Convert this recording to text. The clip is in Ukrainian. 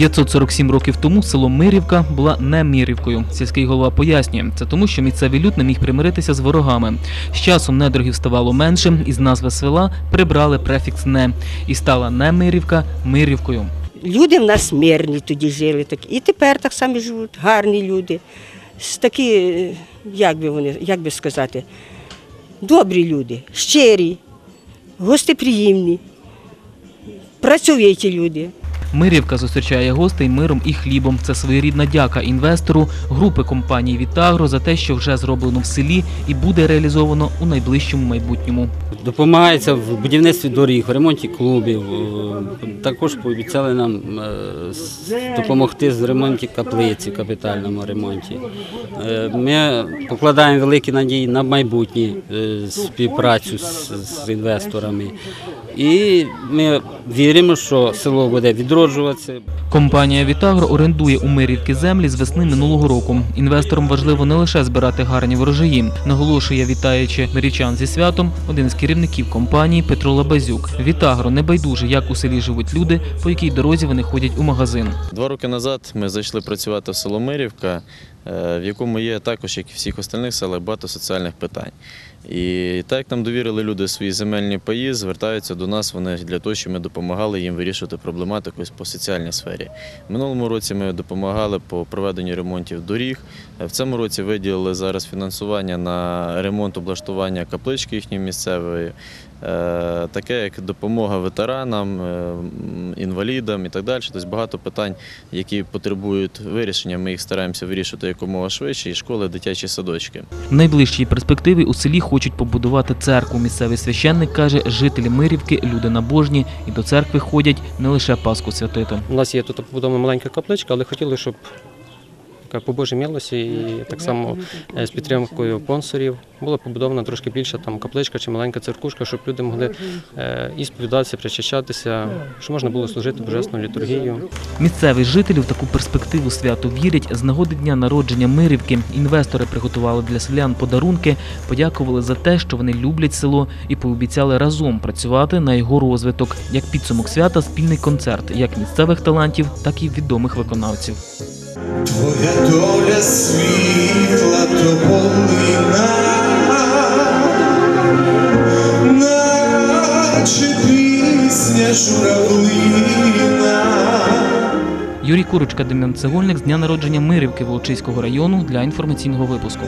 547 років тому село Мирівка була не Мирівкою. Сільський голова пояснює, це тому, що місцевий люд не міг примиритися з ворогами. З часом недорогів ставало менше, і з назви села прибрали префікс не і стала не Мирівка Мирівкою. Люди в нас мирні тоді жили, так і тепер так само живуть, гарні люди. Такі, е, як би вони, як би сказати, добрі люди, щирі, гостеприємні, працьовиті люди. Мирівка зустрічає гостей миром і хлібом. Це своєрідна дяка інвестору групи компанії Вітагро за те, що вже зроблено в селі і буде реалізовано у найближчому майбутньому. Допомагається в будівництві доріг, в ремонті клубів. Е, Також пообіцяли нам е, допомогти з ремонті каплиці, капітальному ремонті. Е, Ми покладаємо великі надії на майбутню е, співпрацю з, інвесторами. І ми віримо, що село буде відроджуватися. Компанія Вітагро орендує у Мирівки землі з весни минулого року. Інвесторам важливо не лише збирати гарні врожаї, наголошує, вітаючи мирічан зі святом, один з керівників компанії Петро Лабазюк. Вітагро не байдуже, як у селі живуть люди, по якій дорозі вони ходять у магазин. Два роки назад ми зайшли працювати в село Мирівка, в якому є також, як і всіх остальних селах, багато соціальних питань. І так як нам довірили люди свої земельні паї, звертаються до нас вони для того, щоб ми допомагали їм вирішувати проблематику по соціальній сфері. Минулому році ми допомагали по проведенню ремонтів доріг. Е, В цьому році виділили зараз фінансування на ремонт облаштування каплички їхньої місцевої. Е, Таке як допомога ветеранам, е, інвалідам і так далі. Тобто багато питань, які потребують вирішення. Ми їх стараємося вирішувати якомога швидше, і школи, дитячі садочки. В найближчій перспективі у селі хочуть побудувати церкву. Місцевий священник каже, жителі Мирівки люди набожні і до церкви ходять не лише Пасху святити. У нас є тут побудована маленька капличка, але хотіли, щоб по Божій милості і так само е, з підтримкою спонсорів була побудована трошки більша там капличка чи маленька церкушка, щоб люди могли е, і сповідатися, причащатися, щоб можна було служити божественну літургію. Місцеві жителі в таку перспективу свято вірять. З нагоди дня народження Мирівки інвестори приготували для селян подарунки, подякували за те, що вони люблять село, і пообіцяли разом працювати на його розвиток. Як підсумок свята, спільний концерт як місцевих талантів, так і відомих виконавців. Твоя доля світла то полина, наче пісня журавлина. Юрій Курочка, Дем'ян Цегольник з дня народження Мирівки Волочиського району для інформаційного випуску.